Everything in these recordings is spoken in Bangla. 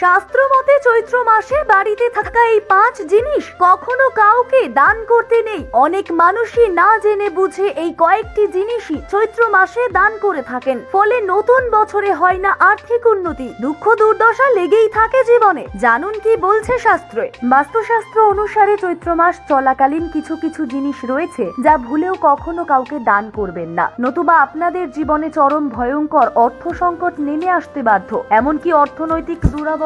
শাস্ত্র মতে চৈত্র মাসে বাড়িতে থাকা এই পাঁচ জিনিস কখনো কাউকে দান করতে নেই। অনেক মানুষই না জেনে বুঝে এই কয়েকটি জিনিসই চৈত্র মাসে দান করে থাকেন। ফলে নতুন বছরে হয় না আর্থিক উন্নতি। দুঃখ দুর্দশা লেগেই থাকে জীবনে। জানুন কি বলছে শাস্ত্রে? বাস্তুশাস্ত্র অনুসারে চৈত্র মাস চলাকালীন কিছু কিছু জিনিস রয়েছে যা ভুলেও কখনো কাউকে দান করবেন না। নতুবা আপনাদের জীবনে চরম ভয়ঙ্কর অর্থ সংকট নেমে আসতে বাধ্য। এমনকি অর্থনৈতিক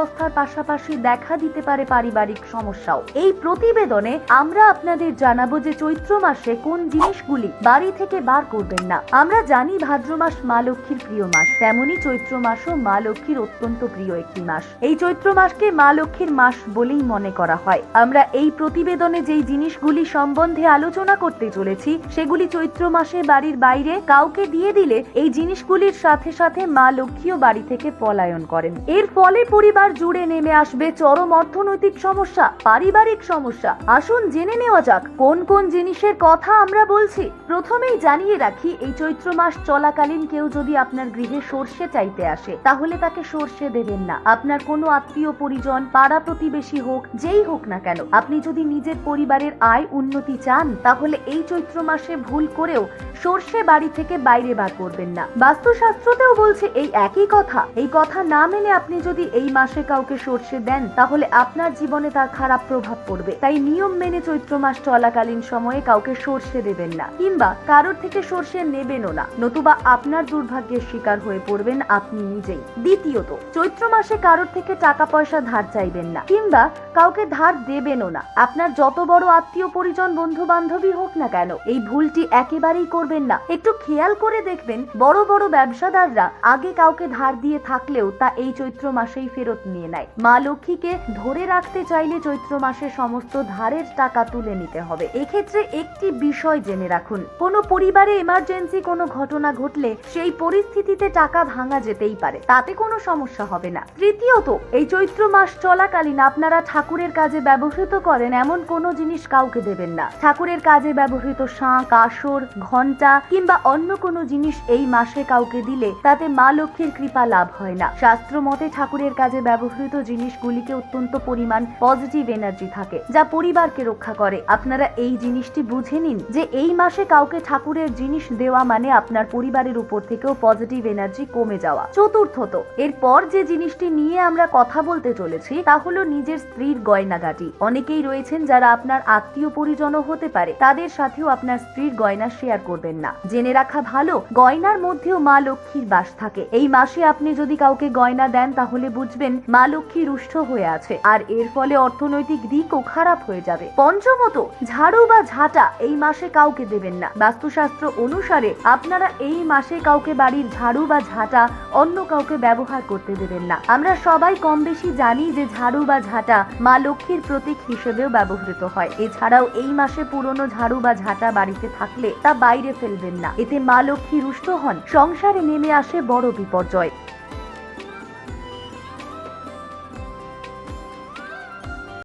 দুরবস্থার পাশাপাশি দেখা দিতে পারে পারিবারিক সমস্যাও। এই প্রতিবেদনে আমরা আপনাদের জানাব যে চৈত্র মাসে কোন জিনিসগুলি বাড়ি থেকে বার করবেন না। আমরা জানি ভাদ্র মাস মা লক্ষ্মীর প্রিয় মাস, তেমনি চৈত্র মাসও মা লক্ষ্মীর অত্যন্ত প্রিয় একটি মাস। এই চৈত্র মাসকে মা লক্ষ্মীর মাস বলেই মনে করা হয়। আমরা এই প্রতিবেদনে যেই জিনিসগুলি সম্বন্ধে আলোচনা করতে চলেছি, সেগুলি চৈত্র মাসে বাড়ির বাইরে কাউকে দিয়ে দিলে এই জিনিসগুলির সাথে সাথে মা লক্ষ্মীও বাড়ি থেকে পলায়ন করেন। এর ফলে পরিবার জুড়ে নেমে আসবে চরম অর্থনৈতিক সমস্যা, পারিবারিক সমস্যা। আসুন জেনে নেওয়া যাক, কোন কোন জিনিসের কথা আমরা বলছি। প্রথমেই জানিয়ে রাখি, এই চৈত্র মাস চলাকালীন কেউ যদি আপনার গৃহে সর্ষে চাইতে আসে, তাহলে তাকে সর্ষে দেবেন না। আপনার কোনো আত্মীয়, পরিজন, পাড়া প্রতিবেশী হোক, যেই হোক না কেন, আপনি যদি নিজের পরিবারের আয় উন্নতি চান, তাহলে এই চৈত্র মাসে ভুল করেও সর্ষে বাড়ি থেকে বাইরে বার করবেন না। বাস্তুশাস্ত্রতেও বলছে এই একই কথা। এই কথা না মেনে আপনি যদি এই মাসে কাউকে সর্ষে দেন, তাহলে আপনার জীবনে তার খারাপ প্রভাব পড়বে। তাই নিয়ম মেনে চৈত্র মাস চলাকালীন সময়ে কাউকে সর্ষে দেবেন না। কিংবা কারোর থেকে সর্ষে নেবেনও না। নতুবা আপনার দুর্ভাগ্যের শিকার হয়ে পড়বেন আপনি নিজেই। দ্বিতীয়ত, চৈত্র মাসে কারোর থেকে টাকা পয়সা ধার চাইবেন না। কিংবা কাউকে ধার দেবেনও না। আপনার যত বড় আত্মীয় পরিজন বন্ধু বান্ধবী হোক না কেন, এই ভুলটি একেবারেই করবেন না। একটু খেয়াল করে দেখবেন, বড় বড় ব্যবসাদাররা আগে কাউকে ধার দিয়ে থাকলেও তা এই চৈত্র মাসেই ফেরত নিয়ে নেয়। মা লক্ষ্মীকে ধরে রাখতে চাইলে চৈত্র মাসে সমস্ত ধারের টাকা তুলে নিতে হবে। এক্ষেত্রে একটি বিষয় জেনে রাখুন। কোনো পরিবারে এমার্জেন্সি কোনো ঘটনা ঘটলে সেই পরিস্থিতিতে টাকা ভাঙা যেতেই পারে। তাতে কোনো সমস্যা হবে না। তৃতীয়ত, এই চৈত্র মাস চলাকালীন আপনারা ঠাকুরের কাজে ব্যবহৃত করেন এমন কোনো জিনিস কাউকে দেবেন না। ঠাকুরের কাজে ব্যবহৃত শাঁখ, আসর ঘণ্টা কিংবা অন্য কোনো জিনিস এই মাসে কাউকে দিলে তাতে মা লক্ষ্মীর কৃপা লাভ হয় না। শাস্ত্র মতে ঠাকুরের কাজে ব্যবহৃত জিনিসগুলিকে অত্যন্ত পরিমাণ পজিটিভ এনার্জি থাকে, যা পরিবারকে রক্ষা করে। আপনারা এই জিনিসটি বুঝে নিন যে এই মাসে কাউকে ঠাকুরের জিনিস দেওয়া মানে আপনার পরিবারের উপর থেকেও পজিটিভ এনার্জি কমে যাওয়া। চতুর্থত, এরপর যে জিনিসটি নিয়ে আমরা কথা বলতে চলেছি তা হলো নিজের স্ত্রীর গয়নাগাটি। অনেকেই রয়েছেন যারা আপনার আত্মীয় পরিজনও হতে পারে, তাদের সাথেও আপনার স্ত্রীর গয়না শেয়ার করবেন না। জেনে রাখা ভালো, গয়নার মধ্যেও মা লক্ষ্মীর বাস থাকে। এই মাসে আপনি যদি কাউকে গয়না দেন, তাহলে বুঝবেন মা লক্ষ্মী রুষ্ট হয়ে আছে। আর এর ফলে অর্থনৈতিক দিকও খারাপ হয়ে যাবে। পঞ্চমত, ঝাড়ু বা ঝাঁটা এই মাসে কাউকে দেবেন না। বাস্তুশাস্ত্র অনুসারে আপনারা এই মাসে কাউকে বাড়ির ঝাড়ু বা ঝাঁটা অন্য কাউকে ব্যবহার করতে দেবেন না। আমরা সবাই কম বেশি জানি যে ঝাড়ু বা ঝাঁটা মা লক্ষ্মীর প্রতীক হিসেবেও ব্যবহৃত হয়। এছাড়াও এই মাসে পুরনো ঝাড়ু বা ঝাঁটা বাড়িতে থাকলে তা বাইরে ফেলবেন না। এতে মা লক্ষ্মী রুষ্ট হন। সংসারে নেমে আসে বড় বিপর্যয়।